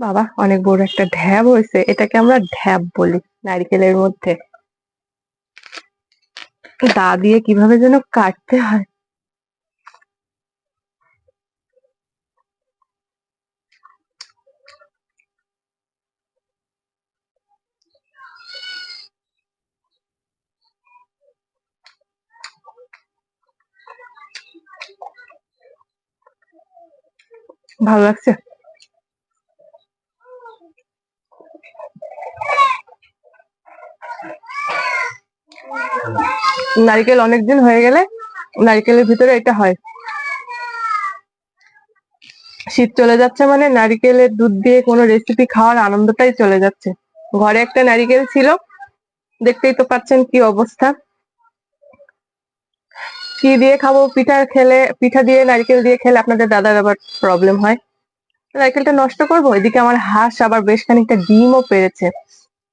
বাবা, অনেক বড় একটা ঢ্যাব হয়েছে। এটাকে আমরা ঢ্যাব বলি নারিকেলের মধ্যে। দা দিয়ে কীভাবে যেন কাটতে হয়? ভালো লাগছে? নারকেল অনেকদিন হয়ে গেলে নারিকেলের ভিতরে এটা হয়। শীত চলে যাচ্ছে মানে নারিকেলের দুধ দিয়ে কোনো রেসিপি খাওয়ার আনন্দটাই চলে যাচ্ছে। ঘরে একটা নারিকেল ছিল, দেখতেই তো পাচ্ছেন কি অবস্থা। কি দিয়ে খাব? পিঠা খেলে, পিঠা দিয়ে, নারকেল দিয়ে খেলে আপনাদের দাদার আবার প্রবলেম হয়। নারকেলটা নষ্ট করব? এদিকে আমার হাঁস আবার বেশ খানিকটা ডিমও পেরেছে।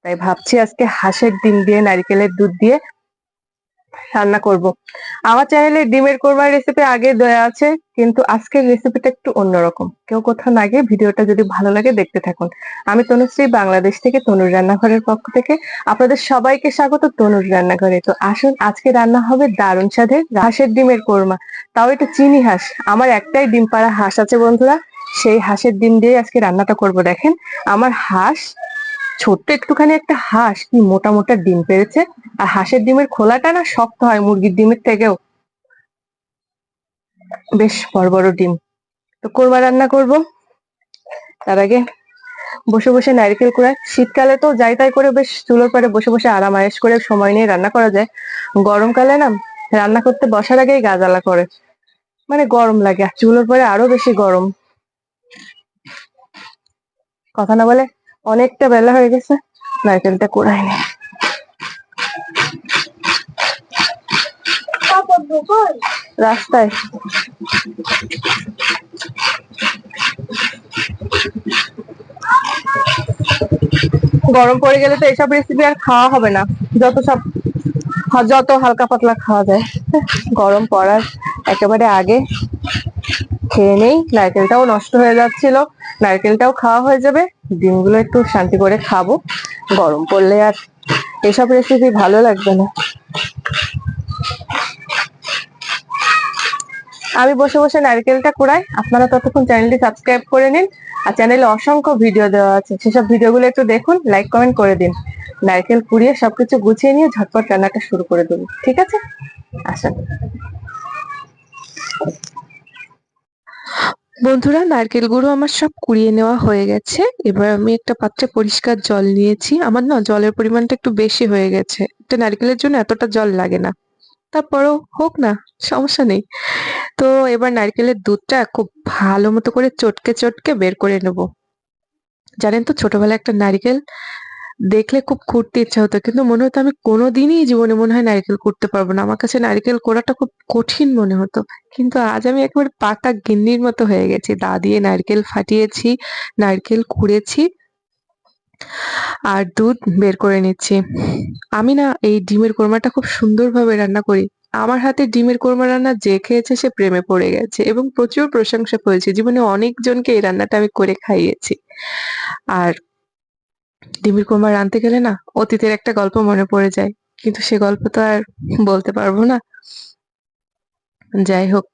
তাই ভাবছি আজকে হাঁসের ডিম দিয়ে, নারকেলের দুধ দিয়ে রান্না করব। আমার চ্যানেলে ডিমের কোরমার রেসিপি আগে দেওয়া আছে, কিন্তু আজকের রেসিপিটা একটু অন্যরকম। কেউ কোথাও না গিয়ে ভিডিওটা যদি ভালো লাগে দেখতে থাকুন। আমি তনুশ্রী, বাংলাদেশ থেকে তনুর রান্নাঘরের পক্ষ থেকে আপনাদের সবাইকে স্বাগত তনুর রান্নাঘরে। তো আসুন, আজকে রান্না হবে দারুণ স্বাদের হাঁসের ডিমের কোরমা। তাও এটা চিনি হাঁস। আমার একটাই ডিম পাড়া হাঁস আছে বন্ধুরা। সেই হাঁসের ডিম দিয়ে আজকে রান্নাটা করব, দেখেন। আমার হাঁস ছোট্ট একটুখানি একটা হাঁস কি মোটা মোটা ডিম পেরেছে। আর হাঁসের ডিমের খোলাটা না শক্ত হয় মুরগির ডিমের থেকেও। বেশ বড় বড় ডিম। তো কোরমা রান্না করব। তার আগে বসে বসে নারকেল কুড়ায়। শীতকালে তো যাই তাই করে বেশ চুলোর পরে বসে বসে আরাম আয়েস করে সময় নিয়ে রান্না করা যায়। গরমকালে না রান্না করতে বসার আগেই গা করে। মানে গরম লাগে। আর চুলোর পরে আরও বেশি গরম। কথা না বলে অনেকটা বেলা হয়ে গেছে, নারকেলটা কুড়াই নি। রাস্তায়। গরম পড়ে গেলে তো এসব রেসিপি আর খাওয়া হবে না। যত সব, যত হালকা পাতলা খাওয়া যায়। গরম পড়ার একেবারে আগে খেয়ে নেই, নারকেলটাও নষ্ট হয়ে যাচ্ছিল। নারকেলটাও খাওয়া হয়ে যাবে। ডিমগুলো একটু শান্তি করে খাব। গরম পড়লে আর এসব রেসিপি ভালো লাগবে না। আমি বসে বসে নারকেলটা কুড়াই। আপনারা ততক্ষণ চ্যানেলটি সাবস্ক্রাইব করে নিন। আর চ্যানেলে অসংখ্য ভিডিও দেওয়া আছে। সেসব ভিডিওগুলো একটু দেখুন লাইক কমেন্ট করে দিন। নারকেল কুড়িয়ে সবকিছু গুছিয়ে নিয়ে ঝটপট রান্নাটা শুরু করে দেবো। ঠিক আছে? আসেন। বন্ধুরা, নারকেল গুঁড়ো আমার সব কুড়িয়ে নেওয়া হয়ে গেছে। এবার আমি একটা পাত্রে পরিষ্কার জল নিয়েছি। আমার না জলের পরিমাণটা একটু বেশি হয়ে গেছে। একটা নারকেলের জন্য এতটা জল লাগে না। তারপরও হোক না, সমস্যা নেই। তো এবার নারকেলের দুধটা খুব ভালো মতো করে চটকে চটকে বের করে নেব। জানেন তো ছোটবেলায় একটা নারকেল দেখলে খুব খুঁড়তে ইচ্ছা হতো, কিন্তু মনে হতো আমি কোনোদিনই জীবনে মনে হয় নারকেল করতে পারব না। আমার কাছে নারকেল কোড়াটা খুব কঠিন মনে হতো। কিন্তু আজ আমি একবার পাকা গিন্নির মতো হয়ে গেছি। দা দিয়ে নারকেল ফাটিয়েছি, নারকেল কুড়েছি আর দুধ বের করে নিচ্ছি। আমি না এই ডিমের কোরমাটা খুব সুন্দরভাবে রান্না করি। আমার হাতে ডিমের কোরমা রান্না যে খেয়েছে সে প্রেমে পড়ে গেছে এবং প্রচুর প্রশংসা পেয়েছে জীবনে অনেকজনকে এই রান্নাটা আমি করে খাইয়েছি। আর ডিমের কুমার রাঁধতে গেলে না অতীতের একটা গল্প মনে পড়ে যায়। কিন্তু সে গল্প তো আর বলতে পারব না। যাই হোক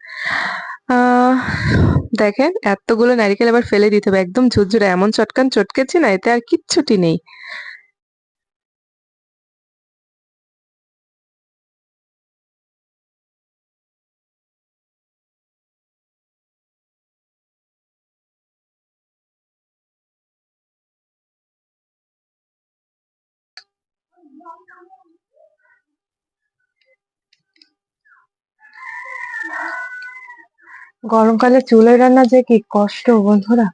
দেখেন, এতগুলো নারিকেল আবার ফেলে দিতে হবে। একদম ঝুরঝুরে, এমন চটকান চটকেছি না, এতে আর কিচ্ছুটি নেই। গরমকালে চুলের রান্না যে কি কষ্ট বন্ধুরা।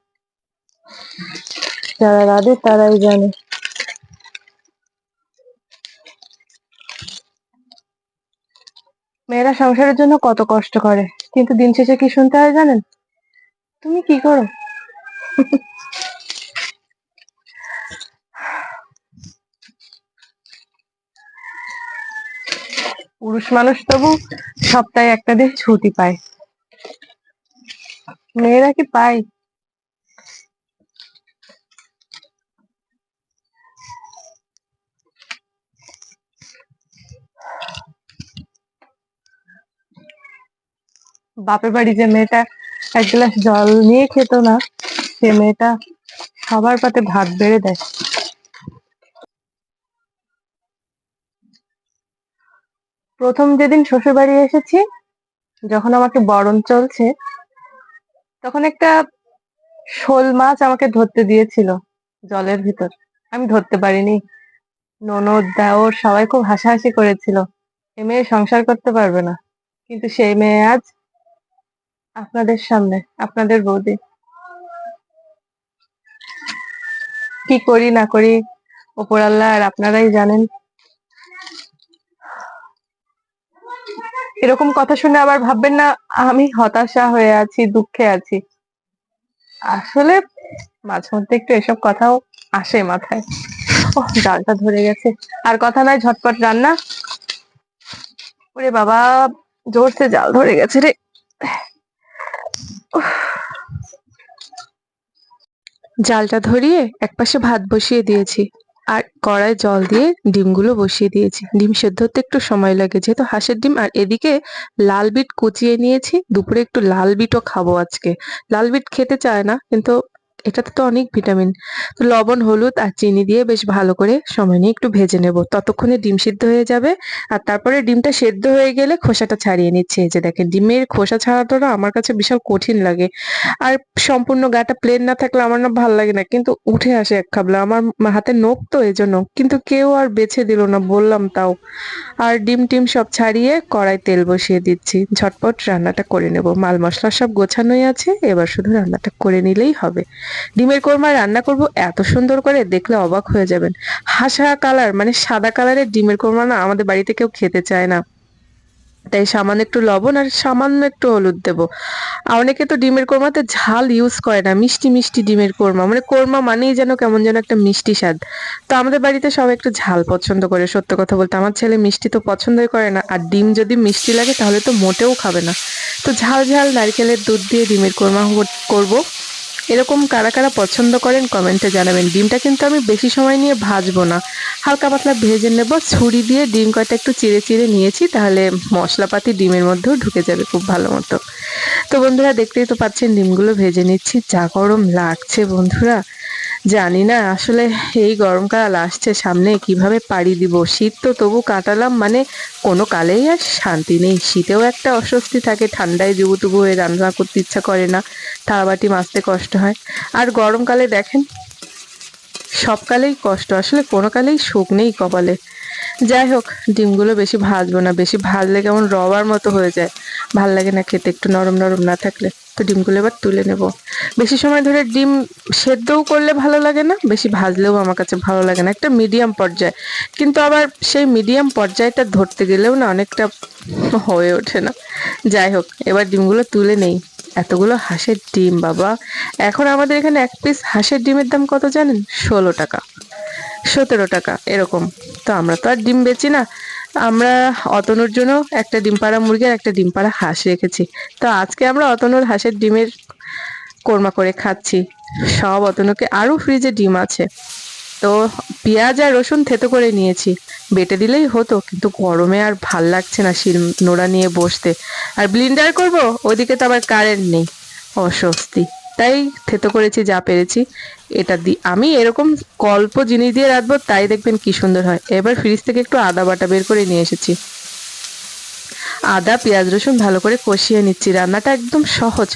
যারা রাধে তারাই জানে। মেয়েরা সংসারের জন্য কত কষ্ট করে, কিন্তু দিন শেষে কি শুনতে হয় জানেন? তুমি কি করো? পুরুষ মানুষ তবু সপ্তাহে একটা দিন ছুটি পায়। মেয়েরা কি পায়? বাপের বাড়ি যে মেয়েটা এক গ্লাস জল নিয়ে খেত না, সে মেয়েটা সবার পাতে ভাত বেড়ে দেয়। প্রথম যেদিন শ্বশুর বাড়ি এসেছি, যখন আমাকে বরণ চলছে, তখন একটা শোল মাছ আমাকে ধরতে দিয়েছিল জলের ভিতর। আমি ধরতে পারিনি। ননদ, দেওর সবাই খুব হাসাহাসি করেছিল। এ মেয়ে সংসার করতে পারবে না। কিন্তু সেই মেয়ে আজ আপনাদের সামনে, আপনাদের বৌদি। কি করি না করি, ওপর আল্লাহ আর আপনারাই জানেন। এরকম কথা শুনে আবার ভাববেন না, আমি হতাশা হয়ে আছি, দুঃখে আছি। আসলে মাঝে মধ্যে একটু এসব কথাও আসে মাথায়। ও ডালটা ধরে গেছে। আর কথা নয় ঝটপট রান্না। ওরে বাবা, জোরসে জাল ধরে গেছে রে। জালটা ধরিয়ে একপাশে ভাত বসিয়ে দিয়েছি। আর কড়ায় জল দিয়ে ডিমগুলো বসিয়ে দিয়েছি। ডিম সেদ্ধ হতে একটু সময় লাগে, যেহেতু হাঁসের ডিম। আর এদিকে লাল বিট কুচিয়ে নিয়েছি। দুপুরে একটু লাল বিটও খাব আজকে। লাল বিট খেতে চায় না, কিন্তু এটাতে তো অনেক ভিটামিন, তো লবণ, হলুদ আর চিনি দিয়ে বেশ ভালো করে সময় নিয়ে একটু ভেজে নেব। ততক্ষণে ডিম সিদ্ধ হয়ে যাবে আর তারপরে ডিমটা সেদ্ধ হয়ে গেলে খোসাটা ছাড়িয়ে নিচ্ছে। যে দেখেন, ডিমের খোসা ছাড়ানোটা আমার কাছে বিশাল কঠিন লাগে। আর সম্পূর্ণ গাটা প্লেন না থাকলে আমার না ভালো লাগে না, কিন্তু উঠে আসে এক খাবলা। আমার হাতে নখ তো এই জন্য কিন্তু কেউ আর বেছে দিল না, বললাম তাও। আর ডিম টিম সব ছাড়িয়ে কড়াই তেল বসিয়ে দিচ্ছি। ঝটপট রান্নাটা করে নেব। মাল মশলা সব গোছানোই আছে, এবার শুধু রান্নাটা করে নিলেই হবে। ডিমের কোরমা রান্না করব, এত সুন্দর করে দেখলে অবাক হয়ে যাবেন। হাসা কালার মানে সাদা কালারের ডিমের কোরমা না আমাদের বাড়িতে কেউ খেতে চায় না। তাই সামান্য একটু লবণ আর সামান্য একটু হলুদ দেবো। অনেকে তো ডিমের কোরমাতে ঝাল ইউজ করে না, মিষ্টি মিষ্টি ডিমের কোরমা। মানে কোরমা মানেই যেন কেমন যেন একটা মিষ্টি স্বাদ। তো আমাদের বাড়িতে সবাই একটু ঝাল পছন্দ করে, সত্য কথা বলতে। আমার ছেলে মিষ্টি তো পছন্দই করে না, আর ডিম যদি মিষ্টি লাগে তাহলে তো মোটেও খাবে না। তো ঝাল ঝাল নারকেলের দুধ দিয়ে ডিমের কোরমা করব। এরকম কারা কারা পছন্দ করেন কমেন্টে জানাবেন। ডিমটা কিন্তু আমি বেশি সময় নিয়ে ভাজবো না। হালকা পাতলা ভেজে নেব, ছুরি দিয়ে ডিম কয়টা একটু চিড়ে চিড়ে নিয়েছি, তাহলে মশলাপাতি ডিমের মধ্যেও ঢুকে যাবে খুব ভালো মতো। তো বন্ধুরা, দেখতেই তো পাচ্ছেন, ডিমগুলো ভেজে নিচ্ছি। যা গরম লাগছে বন্ধুরা। জানি না, আসলে এই গরমকাল আসছে সামনে, কীভাবে পাড়ি দিব? শীত তো তবু কাটালাম মানে কোনো কালেই আর শান্তি নেই। শীতেও একটা অস্বস্তি থাকে, ঠান্ডায় জুবুতুবু হয়ে রান্না করতে ইচ্ছা করে না, থালাবাটি মাজতে কষ্ট হয়। আর গরমকালে দেখেন, সবকালেই কষ্ট, আসলে কোনো কালেই সুখ নেই কপালে। যাই হোক, ডিমগুলো বেশি ভাজবো না, বেশি ভাজলে কেমন রবার মতো হয়ে যায়। ভালো লাগে না খেতে, একটু নরম নরম না থাকলে। তো ডিমগুলো এবার তুলে নেব। বেশি সময় ধরে ডিম সেদ্ধও করলে ভালো লাগে না, বেশি ভাজলেও আমার কাছে ভালো লাগে না। একটা মিডিয়াম পর্যায়ে। কিন্তু আবার সেই মিডিয়াম পর্যায়টা ধরতে গেলেও না অনেকটা হয়ে ওঠে না। যাই হোক, এবার ডিমগুলো তুলে নেই। এতগুলো হাঁসের ডিম, বাবা। এখন আমাদের এখানে এক পিস হাঁসের ডিমের দাম কত জানেন? ষোলো টাকা। সতেরো টাকা, এরকম। তো আমরা তো আর ডিম বেচি না। আমরা অতনুর জন্য একটা ডিম পাড়া মুরগি আর একটা ডিম পাড়া হাঁস রেখেছি। তো আজকে আমরা অতনুর হাঁসের ডিমের কোরমা করে খাচ্ছি। সব অতনুকে আরও ফ্রিজে ডিম আছে। তো পেঁয়াজ আর রসুন থেতো করে নিয়েছি। বেটে দিলেই হতো, কিন্তু গরমে আর ভালো লাগছে না শিল নোড়া নিয়ে বসতে। আর ব্লিন্ডার করব? ওদিকে তো আবার কারেন্ট নেই। অস্বস্তি। তাই থেতো করেছি, যা পেরেছি। এটা দি, আমি এরকম গল্প জিনিস দিয়ে রাখব তাই দেখবেন কি সুন্দর হয়। এবার ফ্রিজ থেকে একটু আদা বাটা বের করে নিয়ে এসেছি। আদা, পেঁয়াজ, রসুন ভালো করে কষিয়ে নিচ্ছি। রান্নাটা একদম সহজ।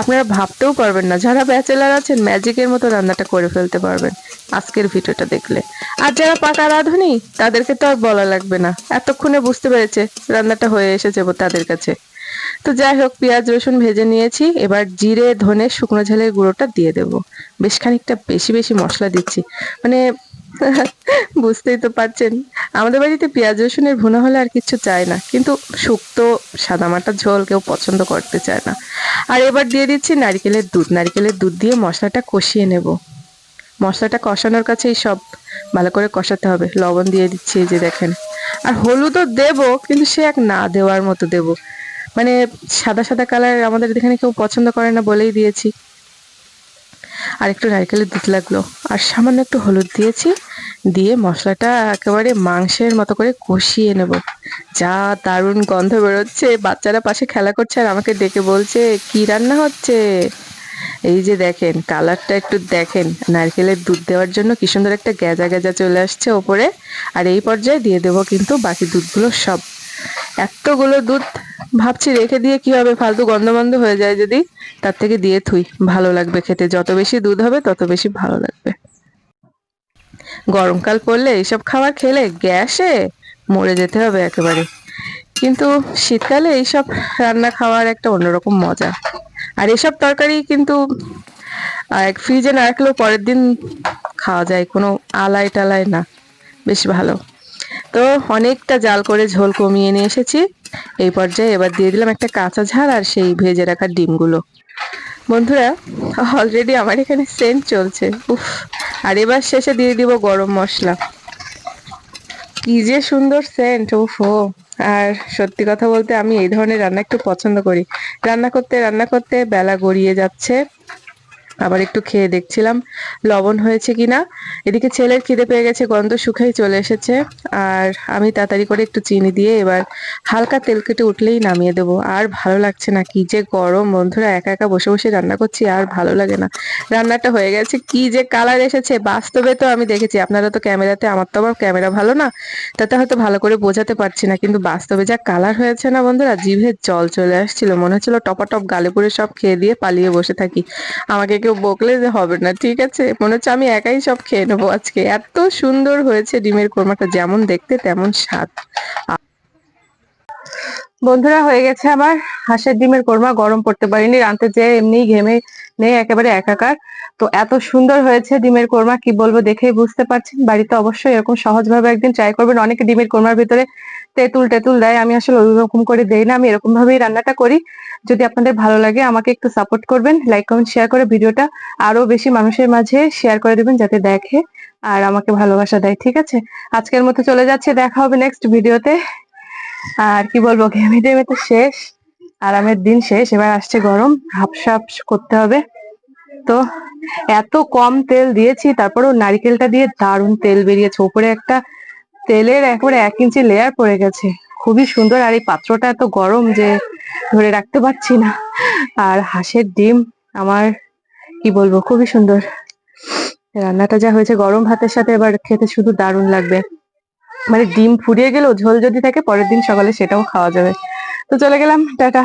আপনারা ভাবতেও পারবেন না, যারা ব্যাচেলার আছেন ম্যাজিকের মতো রান্নাটা করে ফেলতে পারবেন আজকের ভিডিওটা দেখলে। আর যারা পাকা রাঁধুনি, তাদেরকে তো আর বলা লাগবে না। এতক্ষণে বুঝতে পেরেছে, রান্নাটা হয়ে এসেছে তাদের কাছে। তো যাই হোক, পেঁয়াজ, রসুন ভেজে নিয়েছি। এবার জিরে, ধনে, শুকনো ঝালের গুঁড়োটা দিয়ে দেব। বেশ খানিকটা বেশি বেশি মশলা দিচ্ছি। মানে বুঝতেই তো পারছেন, আমাদের বাড়িতে পেঁয়াজ, রসুনের ভুনা হলে আর কিছু চায় না। কিন্তু শুক্তো, সাদামাটা ঝোল কেউ পছন্দ করতে চায় না। আর এবার দিয়ে দিচ্ছি নারকেলের দুধ। নারকেলের দুধ দিয়ে মশলাটা কষিয়ে নেব। মশলাটা কষানোর কাছেই সব ভালো করে কষাতে হবে। লবণ দিয়ে দিচ্ছি এই যে দেখেন। আর হলুদও দেব, কিন্তু সে এক না দেওয়ার মতো দেব। মানে সাদা সাদা কালার আমাদের এখানে কেউ পছন্দ করে না বলেই দিয়েছি। আর একটু নারকেলের দুধ লাগল। আর সামান্য একটু হলুদ দিয়েছি, দিয়ে মশলাটা একেবারে মাংসের মতো করে কষিয়ে নেব। যা দারুণ গন্ধ বেরোচ্ছে। বাচ্চারা পাশে খেলা করছে আর আমাকে ডেকে বলছে, কি রান্না হচ্ছে? এই যে দেখেন, কালারটা একটু দেখেন। নারকেলের দুধ দেওয়ার জন্য কি সুন্দর একটা গেজা গেজা চলে আসছে ওপরে। আর এই পর্যায়ে দিয়ে দেবো কিন্তু বাকি দুধগুলো সব। এতগুলো দুধ ভাবছি রেখে দিয়ে কি হবে ফালতু গন্ধ বন্ধ হয়ে যায় যদি তার থেকে দিয়ে থুই। ভালো লাগবে খেতে। যত বেশি দুধ হবে, তত বেশি ভালো লাগবে। গরমকাল পড়লে এইসব খাবার খেলে গ্যাসে মরে যেতে হবে একেবারে। কিন্তু শীতকালে এইসব রান্না খাওয়ার একটা অন্যরকম মজা। আর এসব তরকারি কিন্তু ফ্রিজে না রাখলেও পরের দিন খাওয়া যায়। কোনো আলাই টালাই না। বেশ ভালো। তো অনেকটা জাল করে ঝোল কমিয়ে নিয়ে এসেছি। এই পর্যায়ে এবার দিয়ে দিলাম একটা কাঁচা ঝাল আর সেই ভেজে রাখা ডিমগুলো। বন্ধুরা অলরেডি আমার এখানে সেন্ট চলছে। উফ, আর এবার শেষে দিয়ে দিব গরম মশলা। কি যে সুন্দর সেন্ট উফ, ও। আর সত্যি কথা বলতে আমি এই ধরনের রান্না একটু পছন্দ করি। রান্না করতে রান্না করতে বেলা গড়িয়ে যাচ্ছে। আবার একটু খেয়ে দেখছিলাম, লবণ হয়েছে কিনা। এদিকে ছেলের খিদে পেয়ে গেছে, গন্ধ শুকাই চলে এসেছে। আর আমি তাড়াতাড়ি করে একটু চিনি দিয়ে এবার হালকা তেল কেটে উঠলেই নামিয়ে দেবো। আর ভালো লাগছে না, কি যে গরম। বন্ধুরা, একা একা বসে বসে রান্না করছি, আর ভালো লাগে না। রান্নাটা হয়ে গেছে, কি যে কালার এসেছে। বাস্তবে তো আমি দেখেছি, আপনারা তো ক্যামেরাতে, আমার তো আবার ক্যামেরা ভালো না, তাতে হয়তো ভালো করে বোঝাতে পারছি না। কিন্তু বাস্তবে যা কালার হয়েছে না বন্ধুরা, জিভে জল চলে আসছিল। মনে হচ্ছিল টপাটপ গালে পরে সব খেয়ে দিয়ে পালিয়ে বসে থাকি। আমাকে কেউ বকলে যে হবে না, ঠিক আছে? মনে হচ্ছে আমি একাই সব খেয়ে নেব আজকে। এত সুন্দর হয়েছে ডিমের কোরমাটা, যেমন দেখতে তেমন স্বাদ। বন্ধুরা, হয়ে গেছে আমার হাঁসের ডিমের কোরমা, গরম পড়তে পারিনি, রাঁধতে যেয়ে এমনি ঘেমে নেই, একেবারে একাকার। তো এত সুন্দর হয়েছে ডিমের কোরমা, কি বলব দেখেই বুঝতে পারছেন? বাড়িতে অবশ্যই এরকম সহজভাবে একদিন ট্রাই করবেন। অনেকে ডিমের কোরমার ভিতরে তেঁতুল টেতুল দেয়, আমি আসলে ওই রকম করে দেই না, আমি এরকম ভাবেই রান্নাটা করি। যদি আপনাদের ভালো লাগে আমাকে একটু সাপোর্ট করবেন লাইক কমেন্ট শেয়ার করে ভিডিওটা আরও বেশি মানুষের মাঝে শেয়ার করে দেবেন যাতে দেখে আর আমাকে ভালোবাসা দেয়, ঠিক আছে? আজকের মতো চলে যাচ্ছে, দেখা হবে নেক্সট ভিডিওতে। আর কি বলব, ঘেমে তো শেষ, আরামের দিন শেষ, এবার আসছে গরম হাফসাপ করতে হবে। তো এত কম তেল দিয়েছি, তারপরেও নারিকেলটা দিয়ে দারুণ তেল বেরিয়েছে উপরে একটা তেলের একবারে এক ইঞ্চি লেয়ার পড়ে গেছে। খুবই সুন্দর। আর এই পাত্রটা এত গরম যে ধরে রাখতে পারছি না। আর হাঁসের ডিম আমার, কি বলব, খুবই সুন্দর। রান্নাটা যা হয়েছে গরম ভাতের সাথে এবার খেতে শুধু দারুণ লাগবে। মানে ডিম ফুরিয়ে গেলেও ঝোল যদি থাকে, পরের দিন সকালে সেটাও খাওয়া যাবে। তো চলে গেলাম, টাটা।